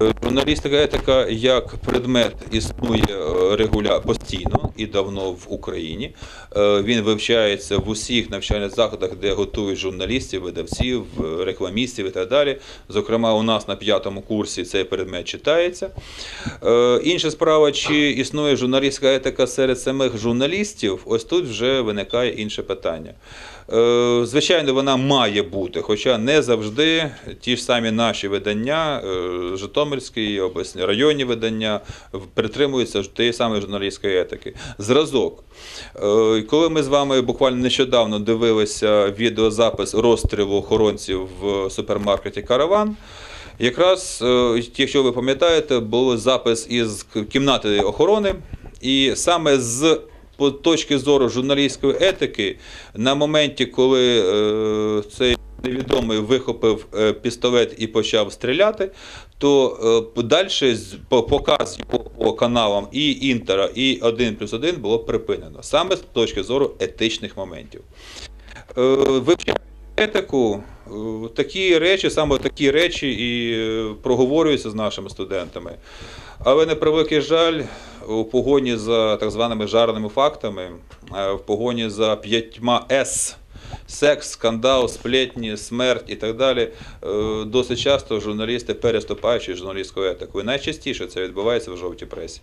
Журналістика етика як предмет існує е, регуля постійно і давно в Україні. Е, Він вивчається в усіх навчальних закладах, де готують журналістів, видавців, е, рекламістів і так далі. Зокрема, у нас на п'ятому курсі цей предмет читається. Е, Інша справа, чи існує журналістська етика серед самих журналістів, ось тут вже виникає інше питання. Звичайно, вона має бути, хоча не завжди ті ж самі наші видання, Житомирські, обласні районні видання, притримуються тієї самої журналістської етики. Зразок. Е, Коли ми з вами буквально нещодавно дивилися відеозапис розстрілу охоронців в супермаркеті Караван. Якраз, е, якщо ви пам'ятаєте, був запис із кімнати охорони, і саме з точки зору журналістської етики, на моменті, коли е, цей невідомий вихопив е, пістолет і почав стріляти, то е, подальше з- показ по каналам і Інтера, і 1 плюс 1 було припинено саме з точки зору етичних моментів. Е, Вивчаючи етику, е, такі речі, саме такі речі і е, проговорюються з нашими студентами. Але на превеликий жаль, у погоні за так званими жарними фактами, е, в погоні за п'ятьма С. Секс, скандал, сплетні, смерть і так далі. е, Досить часто журналісти переступають журналістську етику. І найчастіше це відбувається в жовтій пресі.